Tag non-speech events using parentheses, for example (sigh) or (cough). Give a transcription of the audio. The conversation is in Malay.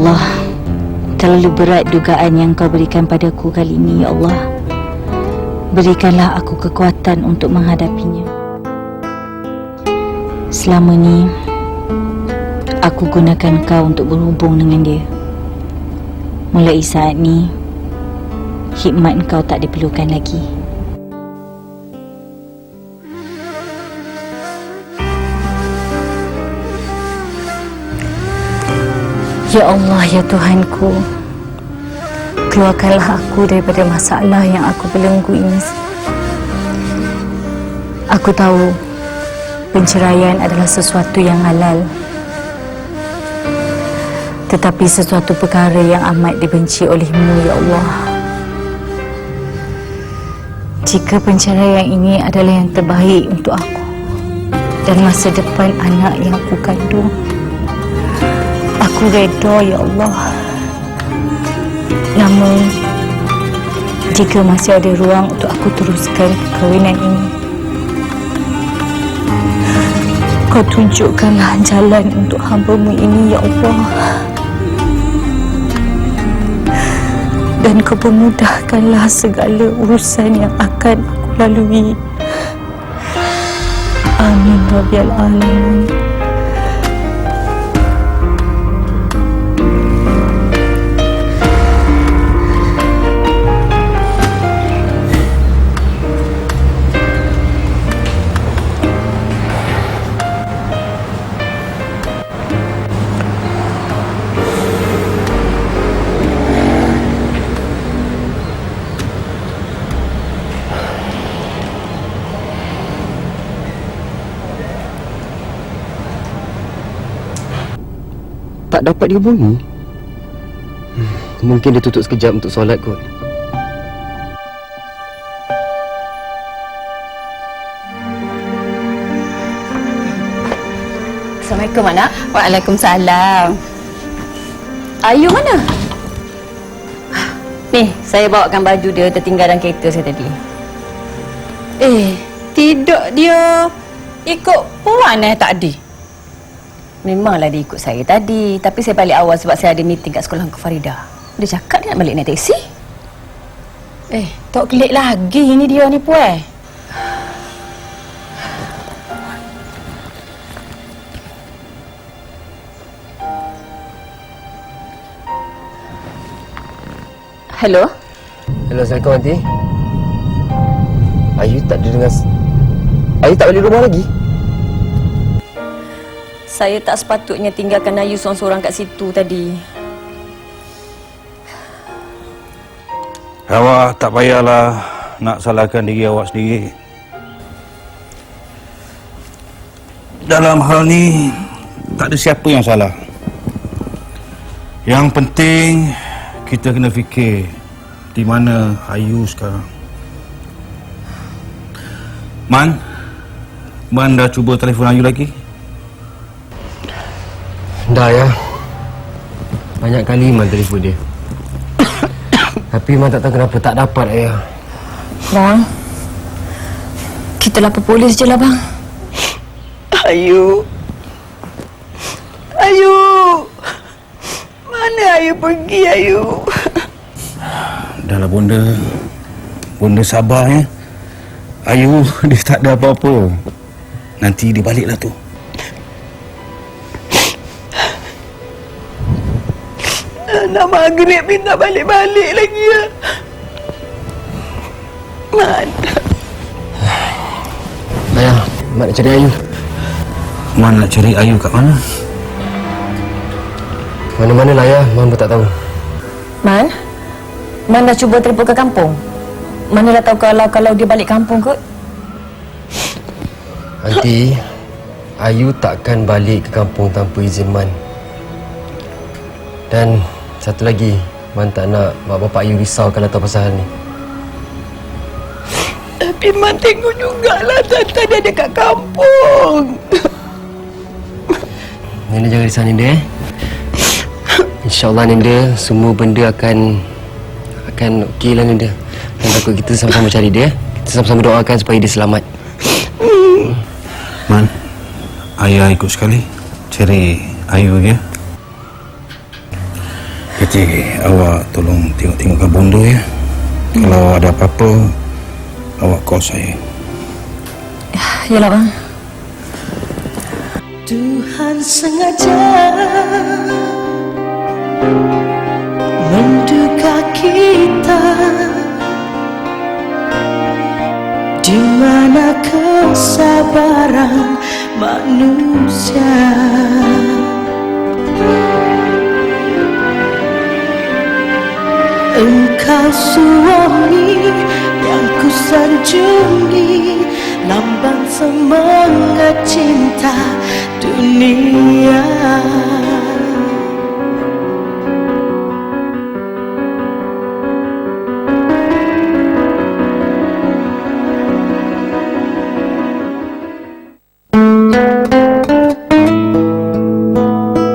Allah, terlalu berat dugaan yang kau berikan padaku kali ini, Ya Allah. Berikanlah aku kekuatan untuk menghadapinya. Selama ni, aku gunakan kau untuk berhubung dengan dia. Mulai saat ni, hikmat kau tak diperlukan lagi. Ya Allah, ya Tuhanku. Keluarkanlah aku daripada masalah yang aku belenggu ini. Aku tahu penceraian adalah sesuatu yang halal. Tetapi sesuatu perkara yang amat dibenci olehmu, Ya Allah. Jika penceraian ini adalah yang terbaik untuk aku dan masa depan anak yang aku kandung, aku redha, Ya Allah. Namun, jika masih ada ruang untuk aku teruskan perkahwinan ini, kau tunjukkanlah jalan untuk hamba-Mu ini, Ya Allah. Dan kau permudahkanlah segala urusan yang akan aku lalui. Amin, Rabbiyal Alamin. Tak dapat dihubungi Mungkin dia tutup sekejap untuk solat kot Assalamualaikum anak. Waalaikumsalam. Ayu mana? Ni, saya bawakan baju dia tertinggal dalam kereta saya tadi. Eh, tidak dia ikut puan eh tadi. Memanglah dia ikut saya tadi, tapi saya balik awal sebab saya ada meeting kat sekolah Uncle Farida. Dia cakap dia nak balik naik teksi. Eh, tak kelik lagi ni dia ni puan. Hello? Hello, Assalamualaikum Aunty Ayu tak ada dengar s- Ayu tak balik rumah lagi? Saya tak sepatutnya tinggalkan Ayu seorang-seorang kat situ tadi. Awak tak payahlah nak salahkan diri awak sendiri. Dalam hal ni, tak ada siapa yang salah. Yang penting, kita kena fikir di mana Ayu sekarang. Man, Man dah cuba telefon Ayu lagi? Dah ya Banyak kali Iman telefon dia Tapi Iman tak tahu kenapa tak dapat ayah Bang. Kita lapor polis je lah bang. Ayu. Ayu. Mana Ayu pergi Ayu? Dah lah bonda. Bonda sabar ya. Ayu (laughs) dia tak ada apa-apa. Nanti dia baliklah tu. Nak maghrib minta balik-balik lagi ya. Mana? Ayah Mak nak cari Ayu Man nak cari Ayu kat mana? Mana-mana lah ayah Mak pun tak tahu Man? Man dah cuba telefon ke kampung? Mana dah tahu kalau kalau dia balik kampung kot? Aunty Ayu takkan balik ke kampung tanpa izin Man Dan Satu lagi Man tak nak mak bapak Ayu risau kalau tahu pasal hal ni Tapi Man tengok jugalah Tata dia ada kat kampung. (laughs) Nenda jangan risau Nenda eh InsyaAllah Nenda Semua benda akan Akan okey lah Nenda Dan takut kita sama-sama cari dia. Kita sama-sama doakan supaya dia selamat Man, ayah ikut sekali cari Ayu ya. Kecil, awak tolong tengok-tengokkan bonda ya. Kalau ada apa-apa, awak call saya. Yalah bang. Tuhan sengaja menduga kita di mana kesabaran manusia suami yang kusanjungi Lambang semangat cinta dunia